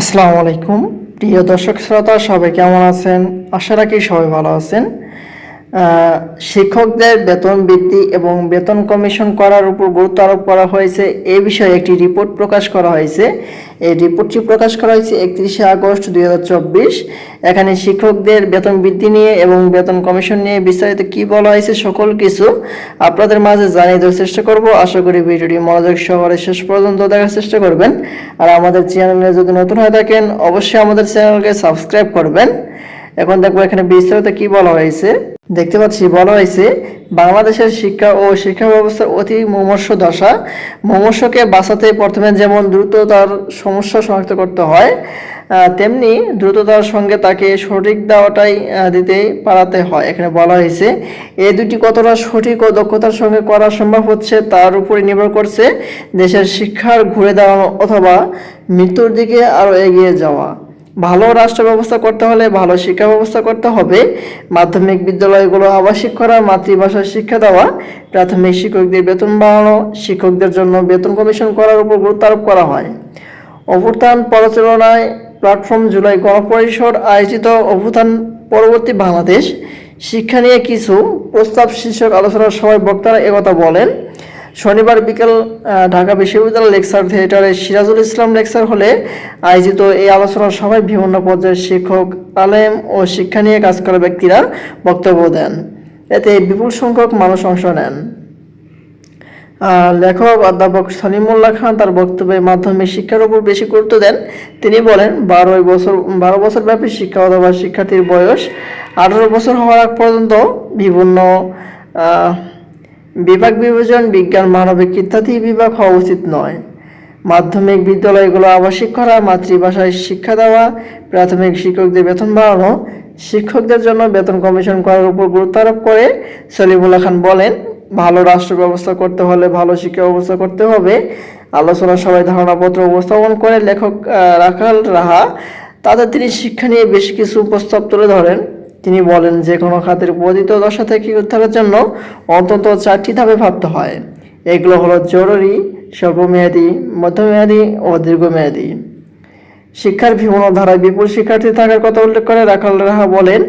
আসসালামু আলাইকুম। প্রিয় দর্শক শ্রোতা সবাই কেমন আছেন? আশা রাখি সবাই ভালো আছেন। শিক্ষকদের বেতন বৃদ্ধি এবং বেতন কমিশন করার উপর গুরুত্ব আরোপ করা হয়েছে। এ বিষয়ে একটি রিপোর্ট প্রকাশ করা হয়েছে। এই রিপোর্টটি প্রকাশ করা হয়েছে একত্রিশে আগস্ট দুই হাজার চব্বিশ। এখানে শিক্ষকদের বেতন বৃদ্ধি নিয়ে এবং বেতন কমিশন নিয়ে বিস্তারিত কি বলা হয়েছে সকল কিছু আপনাদের মাঝে জানিয়ে দেওয়ার চেষ্টা করব। আশা করি ভিডিওটি মনোযোগ সহকারে শেষ পর্যন্ত দেখার চেষ্টা করবেন। আর আমাদের চ্যানেলে যদি নতুন হয়ে থাকেন, অবশ্যই আমাদের চ্যানেলকে সাবস্ক্রাইব করবেন। এখন দেখব এখানে বিস্তারিত কি বলা হয়েছে। দেখতে পাচ্ছি, বলা হয়েছে, বাংলাদেশের শিক্ষা ও শিক্ষা ব্যবস্থার অতি মুমর্ষ দশা। মুমর্ষকে বাঁচাতে প্রথমে যেমন দ্রুততার সমস্যা শনাক্ত করতে হয় তেমনি দ্রুততার সঙ্গে তাকে সঠিক দেওয়াটাই দিতে পারাতে হয়। এখানে বলা হয়েছে এই দুটি কতটা সঠিক ও দক্ষতার সঙ্গে করা সম্ভব হচ্ছে তার উপরে নির্ভর করছে দেশের শিক্ষার ঘুরে দাঁড়ানো অথবা মৃত্যুর দিকে আরও এগিয়ে যাওয়া। ভালো রাষ্ট্র ব্যবস্থা করতে হলে ভালো শিক্ষা ব্যবস্থা করতে হবে। মাধ্যমিক বিদ্যালয়গুলো আবাসিক করা মাতৃভাষায় শিক্ষা দেওয়া, প্রাথমিক শিক্ষকদের বেতন বাড়ানো, শিক্ষকদের জন্য বেতন কমিশন করার উপর গুরুত্ব আরোপ করা হয়। অভ্যুত্থান পরিচালনায় প্ল্যাটফর্ম জুলাই গণপরিষদ আয়োজিত অভ্যুত্থান পরবর্তী বাংলাদেশ। শিক্ষা নিয়ে কিছু প্রস্তাব শীর্ষক আলোচনার সময় বক্তারা একথা বলেন শনিবার বিকেল ঢাকা বিশ্ববিদ্যালয় লেকচার থিয়েটারে সিরাজুল ইসলাম লেকচার হলে আয়োজিত এই আলোচনার সভায় বিভিন্ন পর্যায়ের শিক্ষক আলেম ও শিক্ষা নিয়ে কাজ করা ব্যক্তিরা বক্তব্য দেন। এতে বিপুল সংখ্যক মানুষ অংশ নেন। লেখক অধ্যাপক সলিমুল্লাহ খান তার বক্তব্যের মাধ্যমে শিক্ষার উপর বেশি গুরুত্ব দেন। তিনি বলেন বারো বছর বারো বছর ব্যাপী শিক্ষা অথবা শিক্ষার্থীর বয়স আঠারো বছর হওয়ার আগ পর্যন্ত বিভিন্ন বিভাগ বিভাজন, বিজ্ঞান, মানবিক ইত্যাদি বিভাগ হওয়া উচিত নয়। মাধ্যমিক বিদ্যালয়গুলো আবাসিক করা, মাতৃভাষায় শিক্ষা দেওয়া, প্রাথমিক শিক্ষকদের বেতন বাড়ানো, শিক্ষকদের জন্য বেতন কমিশন করার উপর গুরুত্ব আরোপ করে সলিমুল্লাহ খান বলেন, ভালো রাষ্ট্র ব্যবস্থা করতে হলে ভালো শিক্ষা ব্যবস্থা করতে হবে। আলোচনা সভায় ধারণাপত্র উপস্থাপন করে লেখক রাখাল রাহা, তাদের তিনি শিক্ষা নিয়ে বেশ কিছু প্রস্তাব তুলে ধরেন। তিনি বলেন যে, কোনো খাতের বর্ধিত দশা থেকে উদ্ধারের জন্য অন্তত চারটি ধাপে ভাবতে হয়। এগুলো হলো জরুরি, স্বল্পমেয়াদী, মধ্যমেয়াদী ও দীর্ঘমেয়াদী। শিক্ষার বিভিন্ন ধারায় বিপুল শিক্ষার্থী থাকার কথা উল্লেখ করে রাখাল রাহা বলেন,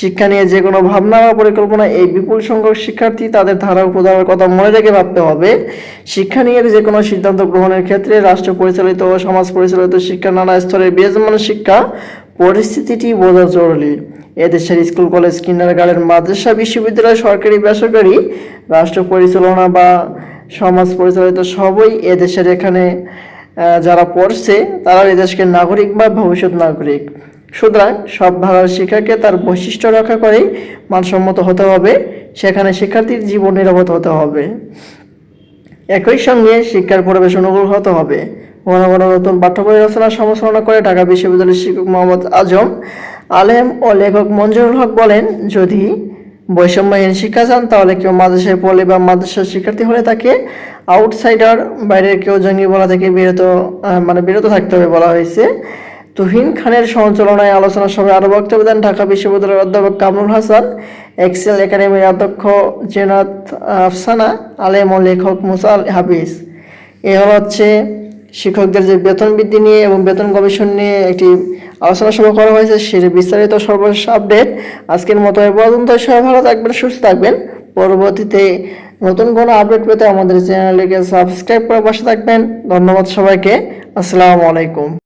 শিক্ষা নিয়ে যে কোনো ভাবনা বা পরিকল্পনা এই বিপুল সংখ্যক শিক্ষার্থী তাদের ধারা উপধারার কথা মনে রেখে ভাবতে হবে। শিক্ষা নিয়ে যে কোনো সিদ্ধান্ত গ্রহণের ক্ষেত্রে রাষ্ট্র পরিচালিত ও সমাজ পরিচালিত শিক্ষা নানা স্তরের বিরাজমান শিক্ষা, পরিস্থিতিটি বোঝা জরুরি। এদেশের স্কুল, কলেজ কিন্ডার গার্ডেন মাদ্রাসা, বিশ্ববিদ্যালয়, সরকারি, বেসরকারি, রাষ্ট্র পরিচালনা বা সমাজ পরিচালিত সবই এদেশের এখানে যারা পড়ছে তারা এদেশকে নাগরিক বা ভবিষ্যৎ নাগরিক। সুতরাং সব ধারার শিক্ষাকে তার বৈশিষ্ট্য রক্ষা করেই মানসম্মত হতে হবে, সেখানে শিক্ষার্থীর জীবন নিরাপদ হতে হবে। একই সঙ্গে শিক্ষার পরিবেশ অনুকূল হতে হবে। ঘন ঘন নতুন পাঠ্য বই রচনার সমালোচনা করে ঢাকা বিশ্ববিদ্যালয়ের শিক্ষক মোহাম্মদ আজম আলেম ও লেখক মঞ্জুরুল হক বলেন, যদি বৈষম্যহীন শিক্ষা চান, তাহলে কেউ মাদ্রাসায় পড়লে বা মাদ্রাসার শিক্ষার্থী হলে তাকে আউটসাইডার বাইরের কেউ জঙ্গি বলা থেকে বিরত মানে বিরত থাকতে হবে বলা হয়েছে। তুহিন খানের সঞ্চালনায় আলোচনা সভায় আরও বক্তব্য দেন ঢাকা বিশ্ববিদ্যালয়ের অধ্যাপক কামরুল হাসান এক্সেল একাডেমির অধ্যক্ষ জেনাত আফসানা, আলেম ও লেখক মুসাল হাফিজ। এ হচ্ছে শিক্ষকদের যে বেতন বৃদ্ধি নিয়ে এবং বেতন গবেষণ নিয়ে একটি আলোচনা সভা করা হয়েছে, সেটি বিস্তারিত সর্বশেষ আপডেট। আজকের মতো এ পর্যন্ত। সবাই ভালো থাকবেন, সুস্থ থাকবেন। পরবর্তীতে নতুন কোনো আপডেট পেতে আমাদের চ্যানেলটিকে সাবস্ক্রাইব করে বসে থাকবেন। ধন্যবাদ সবাইকে। আসসালামু আলাইকুম।